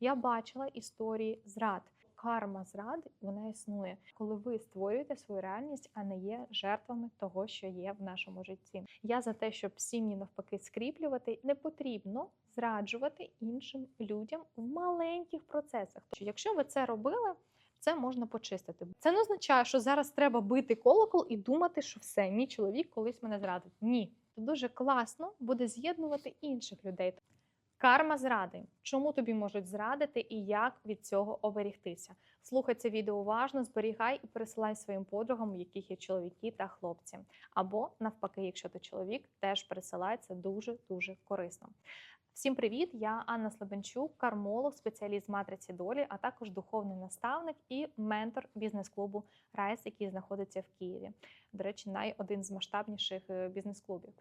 Я бачила історії зрад. Карма зради вона існує, коли ви створюєте свою реальність, а не є жертвами того, що є в нашому житті. Я за те, щоб сім'ї навпаки скріплювати, не потрібно зраджувати іншим людям в маленьких процесах. Тому що якщо ви це робили, це можна почистити. Це не означає, що зараз треба бити колокол і думати, що все, мій чоловік колись мене зрадить. Ні, це дуже класно буде з'єднувати інших людей. Карма зради. Чому тобі можуть зрадити і як від цього оберігтися? Слухай це відео уважно, зберігай і пересилай своїм подругам, у яких є чоловіки та хлопці. Або навпаки, якщо ти чоловік, теж пересилай це дуже дуже корисно. Всім привіт! Я Анна Слабенчук, кармолог, спеціаліст матриці долі, а також духовний наставник і ментор бізнес-клубу Райс, який знаходиться в Києві. До речі, най один з масштабніших е, бізнес-клубів.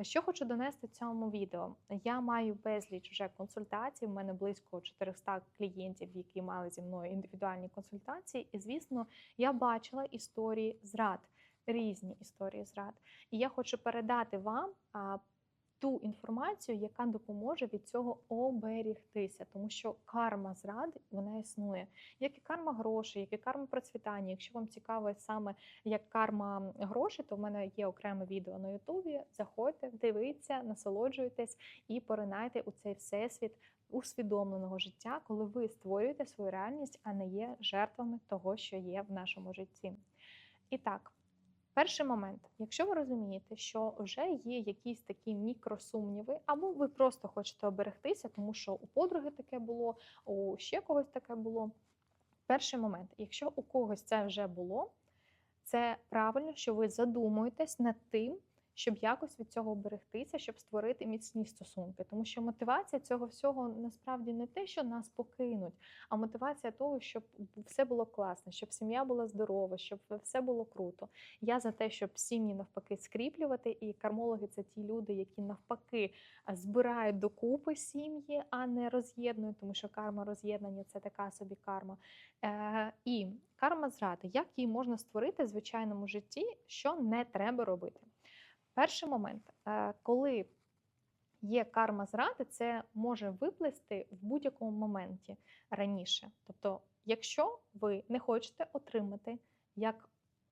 Що хочу донести в цьому відео? Я маю безліч вже консультацій. У мене близько 400 клієнтів, які мали зі мною індивідуальні консультації. І звісно, я бачила історії зрад, різні історії зрад. І я хочу передати вам. Ту інформацію, яка допоможе від цього оберігтися, тому що карма зради вона існує, як і карма грошей, як і карма процвітання. Якщо вам цікаво саме як карма грошей, то в мене є окреме відео на Ютубі. Заходьте, дивіться, насолоджуйтесь і поринайте у цей всесвіт усвідомленого життя, коли ви створюєте свою реальність, а не є жертвами того, що є в нашому житті. І так. Перший момент, якщо ви розумієте, що вже є якісь такі мікросумніви, або ви просто хочете оберегтися, тому що у подруги таке було, у ще когось таке було. Перший момент, якщо у когось це вже було, це правильно, що ви задумуєтесь над тим, щоб якось від цього берегтися, щоб створити міцні стосунки. Тому що мотивація цього всього насправді не те, що нас покинуть, а мотивація того, щоб все було класно, щоб сім'я була здорова, щоб все було круто. Я за те, щоб сім'ї навпаки скріплювати, і кармологи це ті люди, які навпаки збирають докупи сім'ї, а не роз'єднують, тому що карма роз'єднання це така собі карма. Е, І карма зради, як її можна створити в звичайному житті, що не треба робити. Перший момент, е, коли є карма зради, це може виплисти в будь-якому моменті раніше. Тобто, якщо ви не хочете отримати як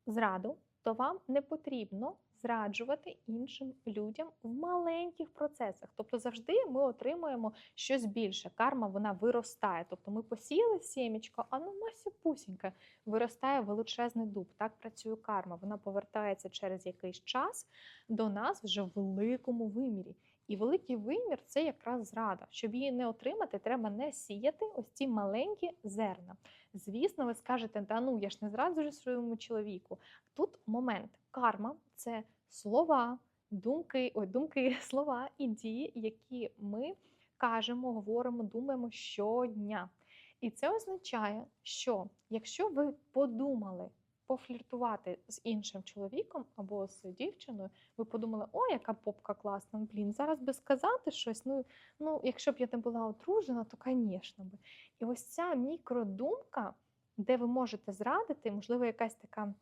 зраду, то вам не потрібно зраджувати іншим людям в маленьких процесах. Тобто завжди ми отримуємо щось більше. Карма вона виростає. Тобто ми посіяли сімечко, а ну мася пусінька виростає величезний дуб. Так працює карма. Вона повертається через якийсь час до нас вже в великому вимірі. І великий вимір це якраз зрада. Щоб її не отримати, треба не сіяти ось ці маленькі зерна. Звісно, ви скажете, да ну я ж не зраджую своєму чоловіку. Тут момент карма це слова, думки, ой, думки, слова і дії, які ми кажемо, говоримо, думаємо щодня. І це означає, що якщо ви подумали пофліртувати з іншим чоловіком або з дівчиною, ви подумали, о, яка попка класна, блін, зараз би сказати щось. Ну, ну якщо б я не була одружена, то, звісно би. І ось ця мікродумка, де ви можете зрадити, можливо, якась така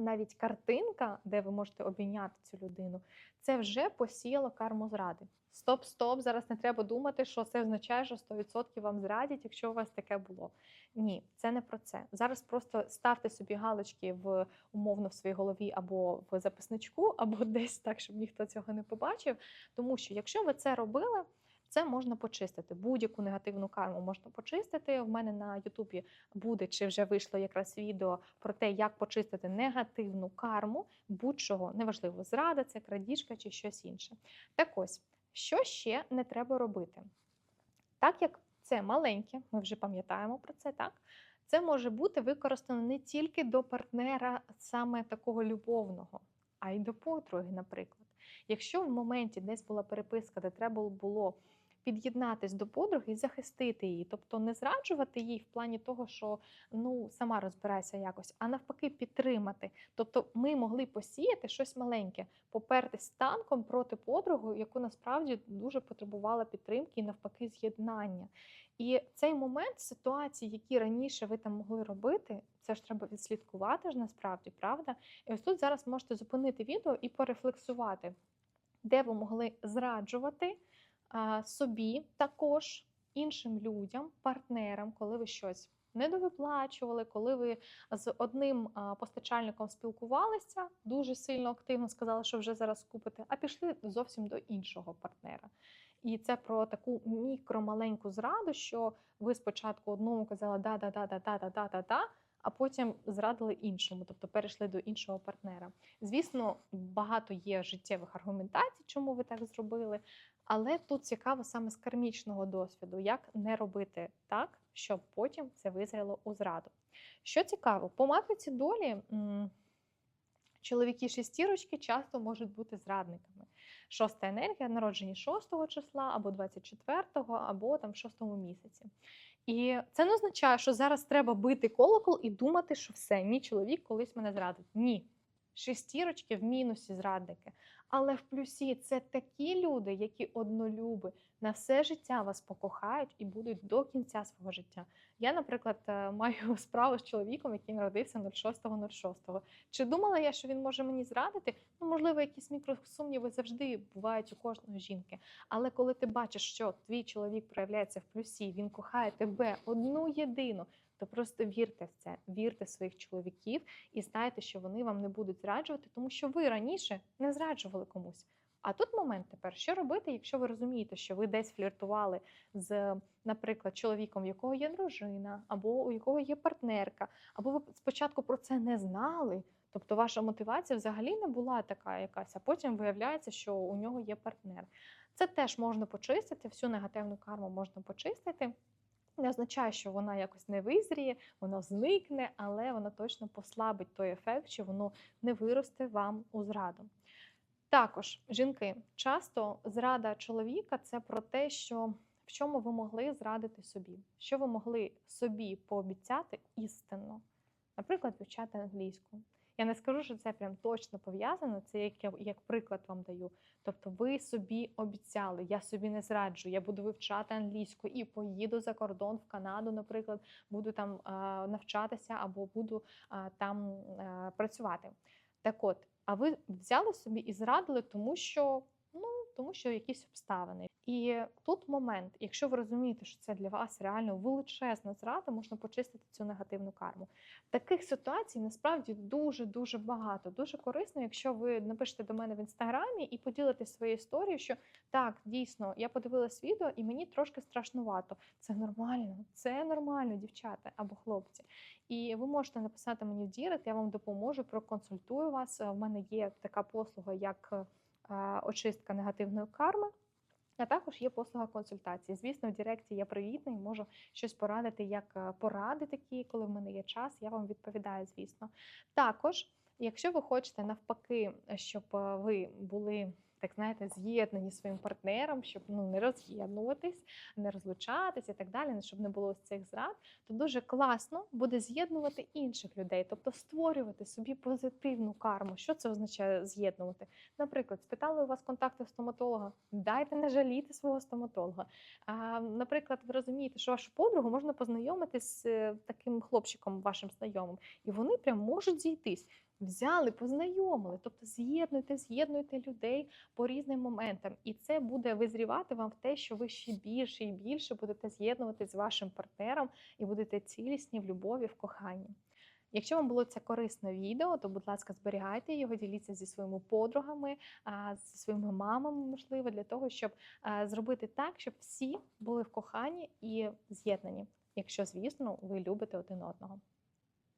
навіть картинка, де ви можете обійняти цю людину, це вже посіяло карму зради. Стоп, стоп, зараз не треба думати, що це означає, що 100% вам зрадять, якщо у вас таке було. Ні, це не про це. Зараз просто ставте собі галочки в умовно в своїй голові або в записничку, або десь так, щоб ніхто цього не побачив. Тому що якщо ви це робили. Це можна почистити. Будь-яку негативну карму можна почистити. У мене на Ютубі буде чи вже вийшло якраз відео про те, як почистити негативну карму, будь-чого неважливо, зрада, це крадіжка чи щось інше. Так ось, що ще не треба робити? Так як це маленьке, ми вже пам'ятаємо про це, так? Це може бути використано не тільки до партнера саме такого любовного, а й до подруги, наприклад. Якщо в моменті десь була переписка, де треба було під'єднатись до подруги і захистити її, тобто не зраджувати їй в плані того, що ну сама розбирайся якось, а навпаки, підтримати. Тобто, ми могли посіяти щось маленьке, попертись танком проти подруги, яку насправді дуже потребувала підтримки і навпаки з'єднання. І цей момент ситуації, які раніше ви там могли робити, це ж треба відслідкувати ж насправді, правда? І ось тут зараз можете зупинити відео і порефлексувати, де ви могли зраджувати собі також іншим людям, партнерам, коли ви щось недовиплачували, коли ви з одним постачальником спілкувалися, дуже сильно активно сказали, що вже зараз купите, а пішли зовсім до іншого партнера. І це про таку мікромаленьку зраду, що ви спочатку одному казали да, да, да, да, да, да, да, да, да, а потім зрадили іншому, тобто перейшли до іншого партнера. Звісно, багато є життєвих аргументацій, чому ви так зробили. Але тут цікаво саме з кармічного досвіду, як не робити так, щоб потім це визріло у зраду. Що цікаво, по матриці долі чоловіки шестірочки часто можуть бути зрадниками. Шоста енергія народжені 6 числа або 24-го, або там в 6 місяці. І це не означає, що зараз треба бити колокол і думати, що все, мій чоловік колись мене зрадить. Ні. Шестірочки в мінусі зрадники. Але в плюсі це такі люди, які однолюби на все життя вас покохають і будуть до кінця свого життя. Я, наприклад, е, маю справу з чоловіком, який народився 06.06. Чи думала я, що він може мені зрадити? Ну, можливо, якісь мікросумніви завжди бувають у кожної жінки. Але коли ти бачиш, що твій чоловік проявляється в плюсі, він кохає тебе одну єдину, то просто вірте в це, вірте в своїх чоловіків і знайте, що вони вам не будуть зраджувати, тому що ви раніше не зраджували комусь. А тут момент тепер, що робити, якщо ви розумієте, що ви десь фліртували з, наприклад, чоловіком, в якого є дружина, або у якого є партнерка, або ви спочатку про це не знали. Тобто ваша мотивація взагалі не була така якась, а потім виявляється, що у нього є партнер. Це теж можна почистити, всю негативну карму можна почистити. Не означає, що вона якось не визріє, воно зникне, але воно точно послабить той ефект, що воно не виросте вам у зраду. Також, жінки, часто зрада чоловіка це про те, що в чому ви могли зрадити собі, що ви могли собі пообіцяти істинно, наприклад, вивчати англійську. Я не скажу, що це прям точно пов'язано, це як я як приклад вам даю. Тобто, ви собі обіцяли, я собі не зраджу, я буду вивчати англійську і поїду за кордон в Канаду, наприклад, буду там навчатися або буду там працювати. Так от, а ви взяли собі і зрадили, тому що тому що якісь обставини. І тут момент, якщо ви розумієте, що це для вас реально величезна зрада, можна почистити цю негативну карму. Таких ситуацій насправді дуже дуже багато. Дуже корисно, якщо ви напишете до мене в інстаграмі і поділитесь своєю історією, що так, дійсно, я подивилась відео, і мені трошки страшнувато. Це нормально, це нормально, дівчата або хлопці. І ви можете написати мені в Дірект, я вам допоможу, проконсультую вас. У мене є така послуга, як е, очистка негативної карми. А також є послуга консультації. Звісно, в Директі я привітна і можу щось порадити, як е, поради такі, коли в мене є час, я вам відповідаю, звісно. Також, якщо ви хочете навпаки, щоб е, ви були. Так знаєте, з'єднані своїм партнером, щоб ну не роз'єднуватись, не розлучатись і так далі, щоб не було цих зрад, то дуже класно буде з'єднувати інших людей, тобто створювати собі позитивну карму. Що це означає з'єднувати? Наприклад, спитали у вас контакти стоматолога, дайте не жаліти свого стоматолога. А, Наприклад, ви розумієте, що вашу подругу можна познайомитись з е, таким хлопчиком, вашим знайомим, і вони прям можуть зійтись. Взяли, познайомили, тобто з'єднуйте, з'єднуйте людей по різним моментам, і це буде визрівати вам в те, що ви ще більше і більше будете з'єднувати з вашим партнером і будете цілісні в любові, в коханні. Якщо вам було це корисне відео, то, будь ласка, зберігайте його, діліться зі своїми подругами, зі своїми мамами, можливо, для того, щоб зробити так, щоб всі були в коханні і з'єднані, якщо, звісно, ви любите один одного.